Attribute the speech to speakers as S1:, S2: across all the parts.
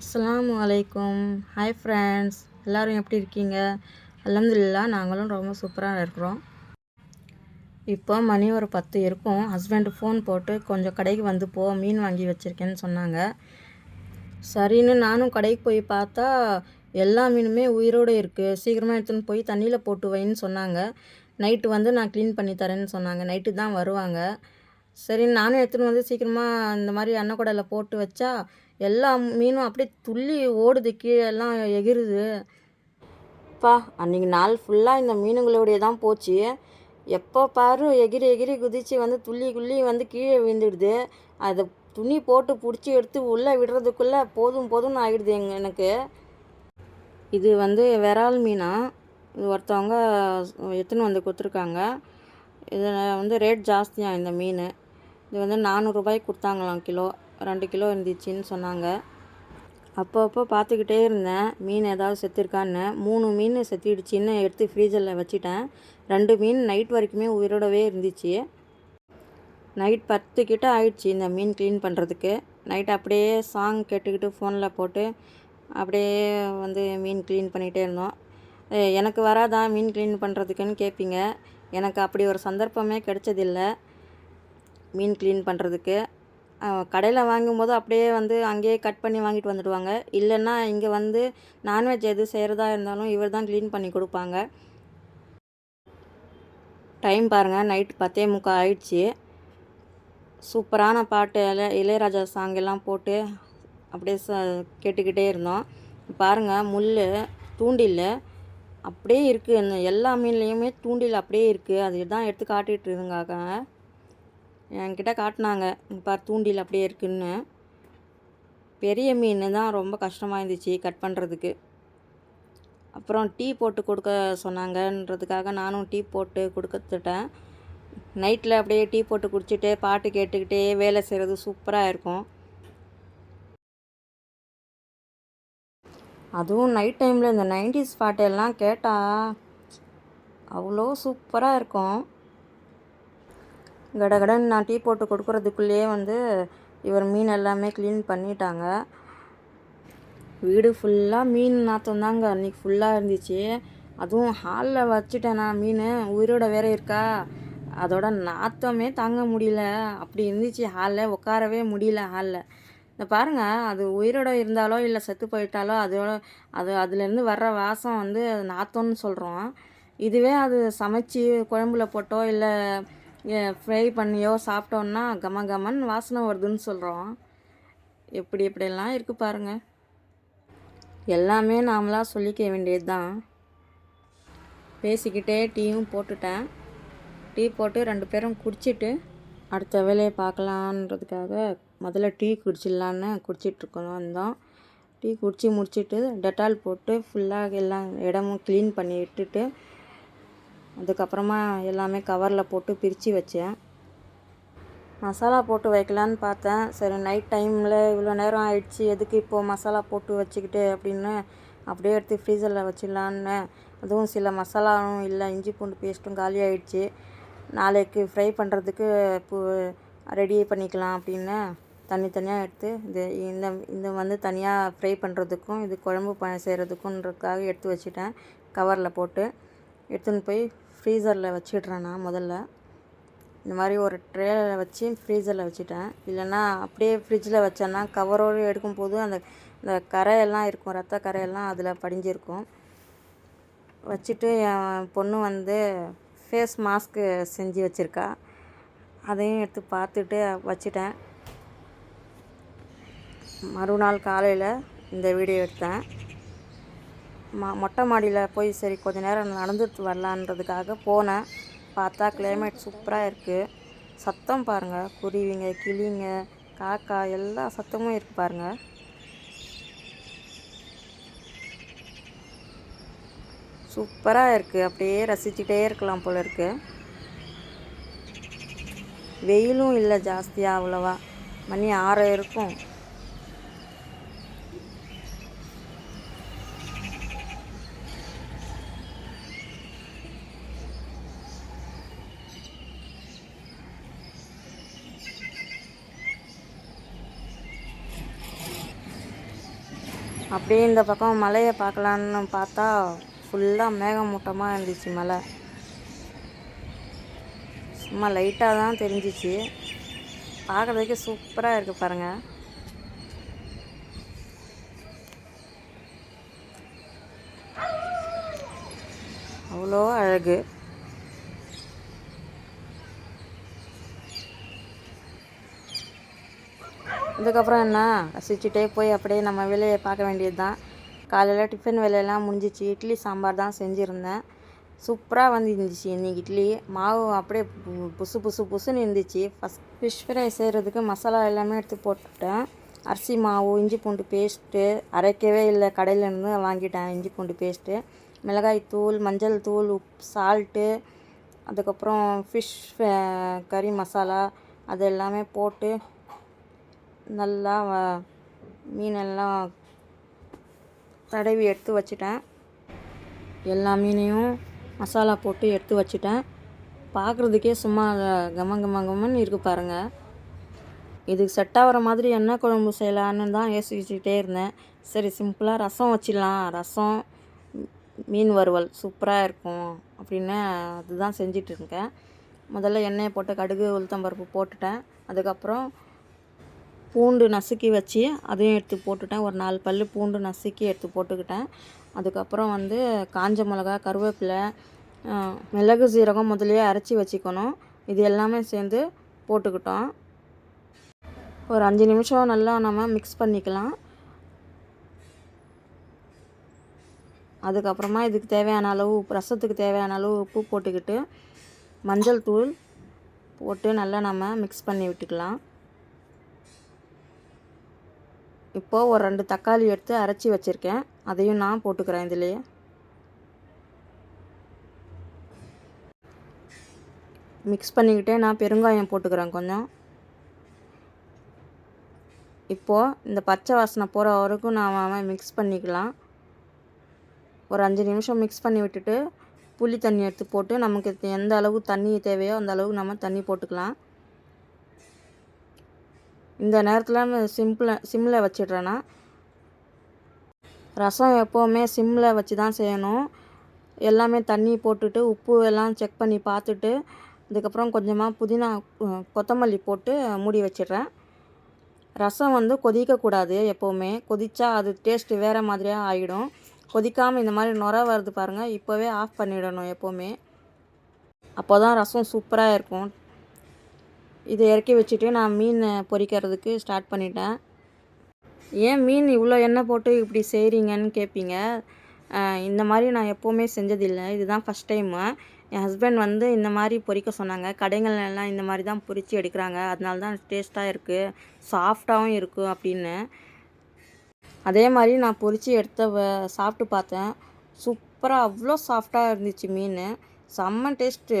S1: அஸ்லாம் அலைக்கும். Hi friends எல்லோரும் எப்படி இருக்கீங்க? அலமதுல்லா நாங்களும் ரொம்ப சூப்பராக இருக்கிறோம். இப்போ மணி ஒரு பத்து இருக்கும். ஹஸ்பண்டு ஃபோன் போட்டு கொஞ்சம் கடைக்கு வந்து போ மீன் வாங்கி வச்சுருக்கேன்னு சொன்னாங்க. சரின்னு நானும் கடைக்கு போய் பார்த்தா எல்லா மீனுமே உயிரோடு இருக்குது சீக்கிரமாக எடுத்துன்னு போய் தண்ணியில் போட்டு வைன்னு சொன்னாங்க. நைட்டு வந்து நான் க்ளீன் பண்ணி தரேன்னு சொன்னாங்க. நைட்டு தான் வருவாங்க. சரி நானும் எடுத்துன்னு வந்து சீக்கிரமாக இந்த மாதிரி அன்னக்கூடையில் போட்டு வச்சா எல்லா மீனும் அப்படியே துள்ளி ஓடுது கீழே எல்லாம் எகிருது. பா அன்றைக்கி நாள் ஃபுல்லாக இந்த மீனுங்களோடைய தான் போச்சு. எப்போ பாரு எகிரி எகிரி குதித்து வந்து துள்ளி குள்ளி வந்து கீழே விழுந்துடுது. அதை துணி போட்டு பிடிச்சி எடுத்து உள்ளே விடுறதுக்குள்ளே போதும் போதும்னு ஆகிடுது எங்க எனக்கு. இது வந்து விரால் மீனா. இது ஒருத்தவங்க எடுத்துன்னு வந்து கொடுத்துருக்காங்க. இதில் வந்து ரேட் ஜாஸ்தியாக இந்த மீன். இது வந்து நானூறுரூபாய்க்கு கொடுத்தாங்களாம் கிலோ. ரெண்டு கிலோ இருந்துச்சுன்னு சொன்னாங்க. அப்போ அப்போ பார்த்துக்கிட்டே இருந்தேன். மீன் ஏதாவது செத்துருக்கான்னு. மூணு மீன் செத்திடுச்சின்னு எடுத்து ஃப்ரீஜரில் வச்சுட்டேன். ரெண்டு மீன் நைட் வரைக்குமே உயிரோடவே இருந்துச்சு. நைட் பத்து கிட்ட ஆயிடுச்சு இந்த மீன் க்ளீன் பண்ணுறதுக்கு நைட் அப்படியே சாங் கேட்டுக்கிட்டு ஃபோனில் போட்டு அப்படியே வந்து மீன் க்ளீன் பண்ணிகிட்டே இருந்தோம். எனக்கு வராதா மீன் க்ளீன் பண்ணுறதுக்குன்னு கேட்பீங்க எனக்கு அப்படி ஒரு சந்தர்ப்பமே கிடைச்சதில்ல. மீன் க்ளீன் பண்ணுறதுக்கு கடையில் வாங்கும்போது அப்படியே வந்து அங்கேயே கட் பண்ணி வாங்கிட்டு வந்துடுவாங்க. இல்லைன்னா இங்கே வந்து நான்வெஜ் எது செய்கிறதா இருந்தாலும் இவர் தான் க்ளீன் பண்ணி கொடுப்பாங்க. டைம் பாருங்கள் நைட் பத்தே முக்கால் ஆயிடுச்சு. சூப்பரான பாட்டு இளைய இளையராஜா சாங் எல்லாம் போட்டு அப்படியே ச கேட்டுக்கிட்டே இருந்தோம். பாருங்கள் முள் தூண்டில் அப்படியே இருக்குது இந்த எல்லா மீன்லேயுமே தூண்டில் அப்படியே இருக்குது அது தான் எடுத்து காட்டிகிட்டு இருங்காங்க என்கிட்ட காட்டினாங்க. பார் தூண்டில் அப்படியே இருக்குன்னு. பெரிய மீன் தான் ரொம்ப கஷ்டமாக இருந்துச்சு கட் பண்ணுறதுக்கு அப்புறம் டீ போட்டு கொடுக்க சொன்னாங்கன்றதுக்காக நானும் டீ போட்டு கொடுத்துட்டேன். நைட்டில் அப்படியே டீ போட்டு குடிச்சிட்டு பாட்டு கேட்டுக்கிட்டே வேலை செய்கிறது சூப்பராக இருக்கும். அதுவும் நைட் டைமில் இந்த நைன்டிஸ் பாட்டெல்லாம் கேட்டால் அவ்வளோ சூப்பராக இருக்கும். கடகடன்னு நான் டீ போட்டு கொடுக்குறதுக்குள்ளேயே வந்து இவர் மீன் எல்லாமே க்ளீன் பண்ணிட்டாங்க. வீடு ஃபுல்லாக மீன் நாற்றம் தாங்க அன்றைக்கி ஃபுல்லாக இருந்துச்சு. அதுவும் ஹாலில் வச்சுட்டேன் நான் மீன்? உயிரோட வேற இருக்கா? அதோட நாற்றமே தாங்க முடியல. அப்படி இருந்துச்சு ஹாலில் உட்காரவே முடியல ஹாலில் இந்த பாருங்கள் அது உயிரோட இருந்தாலோ இல்லை செத்து போயிட்டாலோ அதோட அது அதுலேருந்து வர்ற வாசம் வந்து நாத்தம்னு சொல்கிறோம் இதுவே அது சமைச்சு குழம்புல போட்டோ இல்லை ஃப்ரை பண்ணியோ சாப்பிட்டோன்னா கம கமன் வாசனை வருதுன்னு சொல்கிறோம் எப்படி எப்படியெல்லாம் இருக்குது பாருங்கள் எல்லாமே நாமளாக சொல்லிக்க வேண்டியது தான் பேசிக்கிட்டே டீயும் போட்டுட்டேன். டீ போட்டு ரெண்டு பேரும் குடிச்சிட்டு அடுத்த வேலையை பார்க்கலான்றதுக்காக முதல்ல டீ குடிச்சிடலான்னு குடிச்சிட்ருக்கோம் வந்தோம். டீ குடித்து முடிச்சிட்டு டெட்டால் போட்டு ஃபுல்லாக எல்லாம் இடமும் க்ளீன் பண்ணி விட்டுட்டு அதுக்கப்புறமா எல்லாமே கவரில் போட்டு பிரித்து வச்சேன். மசாலா போட்டு வைக்கலான்னு பார்த்தேன். சரி நைட் டைமில் இவ்வளோ நேரம் ஆயிடுச்சு. எதுக்கு இப்போது மசாலா போட்டு வச்சுக்கிட்டு அப்படின்னு அப்படியே எடுத்து ஃப்ரீசரில் வச்சிடலான்னு அதுவும் சில மசாலாவும் இல்லை இஞ்சி பூண்டு பேஸ்ட்டும் காலி ஆயிடுச்சு. நாளைக்கு ஃப்ரை பண்ணுறதுக்கு இப்போ ரெடி பண்ணிக்கலாம் அப்படின்னு தனித்தனியாக எடுத்து இது இந்த இந்த வந்து தனியாக ஃப்ரை பண்ணுறதுக்கும் இது குழம்பு ப செய்கிறதுக்குன்றதுக்காக எடுத்து வச்சுட்டேன். கவரில் போட்டு எடுத்துன்னு போய் ஃப்ரீசரில் வச்சிடுறேன் நான் முதல்ல. இந்த மாதிரி ஒரு ட்ரேயில் வச்சு ஃப்ரீசரில் வச்சுட்டேன். இல்லைன்னா அப்படியே ஃப்ரிட்ஜில் வச்சேன்னா கவரோடு எடுக்கும்போது அந்த இந்த கரையெல்லாம் இருக்கும் ரத்த கரையெல்லாம் அதில் படிஞ்சிருக்கும். வச்சுட்டு என் பொண்ணு வந்து ஃபேஸ் மாஸ்க்கு செஞ்சு வச்சுருக்கா. அதையும் எடுத்து பார்த்துட்டு வச்சுட்டேன். மறுநாள் காலையில் இந்த வீடியோ எடுத்தேன். ம மொட்டை மாடியில் போய் சரி கொஞ்ச நேரம் நடந்துட்டு வரலான்றதுக்காக போனேன். பார்த்தா கிளைமேட் சூப்பராக இருக்குது சத்தம் பாருங்கள் குருவிங்க கிளிங்க காக்கா எல்லா சத்தமும் இருக்குது பாருங்கள் சூப்பராக இருக்குது அப்படியே ரசிச்சுட்டே இருக்கலாம் போல் இருக்குது வெயிலும் இல்லை ஜாஸ்தியாக அவ்வளோவா. மணி ஆறு இருக்கும். அப்படியே இந்த பக்கம் மலையை பார்க்கலான்னு பார்த்தா ஃபுல்லாக மேகமூட்டமாக இருந்துச்சு மலை. சும்மா லைட்டாக தான் தெரிஞ்சிச்சு. பார்க்குறதுக்கே சூப்பராக இருக்குது பாருங்கள் அவ்வளோ அழகு. இதுக்கப்புறம் என்ன? ரசிச்சுட்டே போய் அப்படியே நம்ம வேலையை பார்க்க வேண்டியது தான் காலையில் டிஃபன் வேலையெல்லாம் முடிஞ்சிச்சு. இட்லி சாம்பார் தான் செஞ்சுருந்தேன். சூப்பராக வந்து இருந்துச்சு இன்றைக்கி இட்லி. மாவு அப்படியே பு- புசு புசு புசுன்னு இருந்துச்சு. ஃபஸ்ட் ஃபிஷ் ஃப்ரை செய்கிறதுக்கு மசாலா எல்லாமே எடுத்து போட்டுட்டேன். அரிசி மாவு இஞ்சி பூண்டு பேஸ்ட்டு அரைக்கவே இல்லை. கடையிலேருந்து வாங்கிட்டேன் இஞ்சி பூண்டு பேஸ்ட்டு மிளகாய் தூள் மஞ்சள் தூள் உப் சால்ட்டு அதுக்கப்புறம் ஃபிஷ் கறி மசாலா அது எல்லாமே போட்டு நல்லா மீனெல்லாம் தடவி எடுத்து வச்சிட்டேன். எல்லா மீனையும் மசாலா போட்டு எடுத்து வச்சிட்டேன். பார்க்குறதுக்கே சும்மா கம கம கமன்னு இருக்கு பாருங்கள் இதுக்கு செட் ஆகிற மாதிரி என்ன குழம்பு செய்யலான்னு தான் யோசிச்சுட்டே இருந்தேன். சரி சிம்பிளாக ரசம் வச்சிடலாம். ரசம் மீன் வறுவல் சூப்பராக இருக்கும் அப்படின்னு அதுதான் செஞ்சிட்ருக்கேன் முதல்ல எண்ணெயை போட்டு கடுகு உளுத்தம்பருப்பு போட்டுட்டேன். அதுக்கப்புறம் பூண்டு நசுக்கி வச்சு அதையும் எடுத்து போட்டுட்டேன். ஒரு நாலு பல் பூண்டு நசுக்கி எடுத்து போட்டுக்கிட்டேன். அதுக்கப்புறம் வந்து காஞ்ச மிளகா கருவேப்பிலை மிளகு சீரகம் முதலியே அரைச்சி வச்சுக்கணும். இது எல்லாமே சேர்ந்து போட்டுக்கிட்டோம். ஒரு அஞ்சு நிமிஷம் நல்லா நம்ம மிக்ஸ் பண்ணிக்கலாம். அதுக்கப்புறமா இதுக்கு தேவையான அளவு ரசத்துக்கு தேவையான அளவு உப்பு போட்டுக்கிட்டு மஞ்சள் தூள் போட்டு நல்லா நம்ம மிக்ஸ் பண்ணி விட்டுக்கலாம். இப்போது ஒரு ரெண்டு தக்காளி எடுத்து அரைச்சி வச்சுருக்கேன். அதையும் நான் போட்டுக்கிறேன் இதுலேயே. மிக்ஸ் பண்ணிக்கிட்டே நான் பெருங்காயம் போட்டுக்கிறேன் கொஞ்சம். இப்போது இந்த பச்சை வாசனை போகிற வரைக்கும் நாம் மிக்ஸ் பண்ணிக்கலாம். ஒரு அஞ்சு நிமிஷம் மிக்ஸ் பண்ணி விட்டுட்டு புளி தண்ணி எடுத்து போட்டு நமக்கு எந்த அளவு தண்ணி தேவையோ அந்த அளவுக்கு நம்ம தண்ணி போட்டுக்கலாம். இந்த நேரத்தில் சிம்பிள சிம்மில் வச்சிடுறேன்னா ரசம் எப்போவுமே சிம்மில் வச்சு தான் செய்யணும். எல்லாமே தண்ணி போட்டுட்டு உப்பு எல்லாம் செக் பண்ணி பார்த்துட்டு அதுக்கப்புறம் கொஞ்சமாக புதினா கொத்தமல்லி போட்டு மூடி வச்சிடுறேன். ரசம் வந்து கொதிக்கக்கூடாது எப்போவுமே. கொதித்தா அது டேஸ்ட்டு வேறு மாதிரியாக ஆகிடும் கொதிக்காமல் இந்த மாதிரி நுர வருது பாருங்கள் இப்போவே ஆஃப் பண்ணிடணும் எப்போவுமே. அப்போ தான் ரசம் சூப்பராக இருக்கும். இதை இறக்கி வச்சுட்டு நான் மீன் பொறிக்கிறதுக்கு ஸ்டார்ட் பண்ணிட்டேன். ஏன் மீன் இவ்வளோ எண்ணெய் போட்டு இப்படி செய்கிறீங்கன்னு கேட்பீங்க இந்த மாதிரி நான் எப்போவுமே செஞ்சதில்லை. இதுதான் ஃபஸ்ட் டைமு என் ஹஸ்பண்ட் வந்து இந்த மாதிரி பொறிக்க சொன்னாங்க. கடைகள் எல்லாம் இந்த மாதிரி தான் பொரித்து எடுக்கிறாங்க. அதனால தான் டேஸ்ட்டாக இருக்குது சாஃப்டாகவும் இருக்கும் அப்படின்னு. அதே மாதிரி நான் பொறிச்சு எடுத்த சாப்பிட்டு பார்த்தேன். சூப்பராக அவ்வளோ சாஃப்டாக இருந்துச்சு மீன். செம்ம டேஸ்ட்டு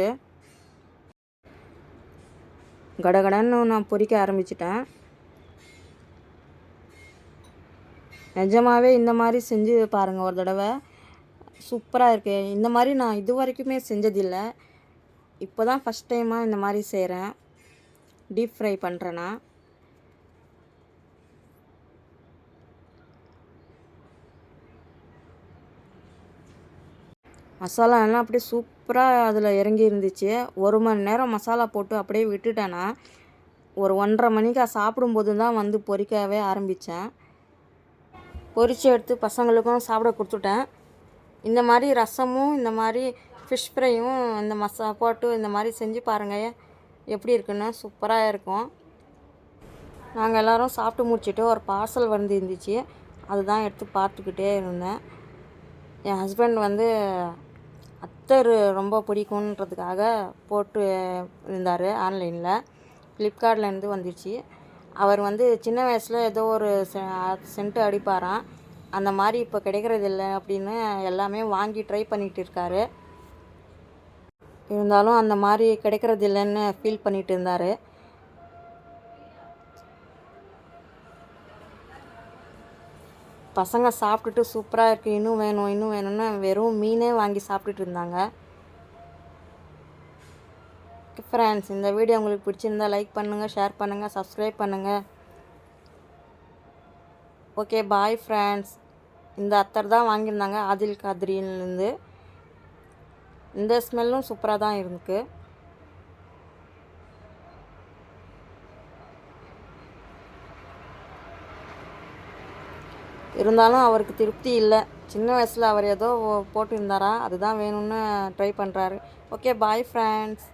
S1: கடகடன்னு நான் பொரிக்க ஆரம்பிச்சிட்டேன். நிஜமாகவே இந்த மாதிரி செஞ்சு பாருங்கள் ஒரு தடவை. சூப்பராக இருக்குது இந்த மாதிரி நான் இது வரைக்குமே செஞ்சதில்லை. இப்போ தான் ஃபஸ்ட் டைமாக இந்த மாதிரி செய்கிறேன் டீப் ஃப்ரை பண்ணுறேன்னா மசாலா எல்லாம் அப்படியே சூப்பராக அதில் இறங்கி இருந்துச்சு ஒரு மணி நேரம் மசாலா போட்டு அப்படியே விட்டுட்டேன்னா ஒரு ஒன்றரை மணிக்கு சாப்பிடும்போது தான் வந்து பொறிக்கவே ஆரம்பித்தேன் பொரிச்சு எடுத்து பசங்களுக்கும் சாப்பிட கொடுத்துட்டேன். இந்த மாதிரி ரசமும் இந்த மாதிரி ஃபிஷ் ஃப்ரையும் இந்த மசா போட்டு இந்த மாதிரி செஞ்சு பாருங்கள் எப்படி இருக்குன்னு சூப்பராக இருக்கும். நாங்கள் எல்லோரும் சாப்பிட்டு முடிச்சிட்டு ஒரு பார்சல் வந்து இருந்துச்சு அதுதான் எடுத்து பார்த்துக்கிட்டே இருந்தேன். என் ஹஸ்பண்ட் வந்து புத்தர் ரொம்ப பிடிக்குன்றதுக்காக போட்டு இருந்தார் ஆன்லைனில். ஃப்ளிப்கார்ட்லேருந்து வந்துச்சு. அவர் வந்து சின்ன வயசில் ஏதோ ஒரு சென்ட்டு அடிப்பாராம். அந்த மாதிரி இப்போ கிடைக்கிறது இல்லை அப்படின்னு எல்லாமே வாங்கி ட்ரை பண்ணிட்டு இருக்காரு. இருந்தாலும் அந்த மாதிரி கிடைக்கிறது இல்லைன்னு ஃபீல் பண்ணிட்டு இருந்தார். பசங்க சாப்பிட்டுட்டு சூப்பராக இருக்குது இன்னும் வேணும் இன்னும் வேணும்னு வெறும் மீனே வாங்கி சாப்பிட்டுட்டு இருந்தாங்க. ஃப்ரெண்ட்ஸ் இந்த வீடியோ உங்களுக்கு பிடிச்சிருந்தா லைக் பண்ணுங்கள் ஷேர் பண்ணுங்கள் சப்ஸ்கிரைப் பண்ணுங்கள் ஓகே பாய் ஃப்ரெண்ட்ஸ் இந்த அத்தர் தான் வாங்கியிருந்தாங்க ஆதில் காத்ரின்லேருந்து இந்த ஸ்மெல்லும் சூப்பராக தான் இருக்குது இருந்தாலும் அவருக்கு திருப்தி இல்லை. சின்ன வயசில் அவர் ஏதோ போட்டிருந்தாரா? அதுதான் வேணும்னு ட்ரை பண்ணுறாரு ஓகே பாய் ஃப்ரெண்ட்ஸ்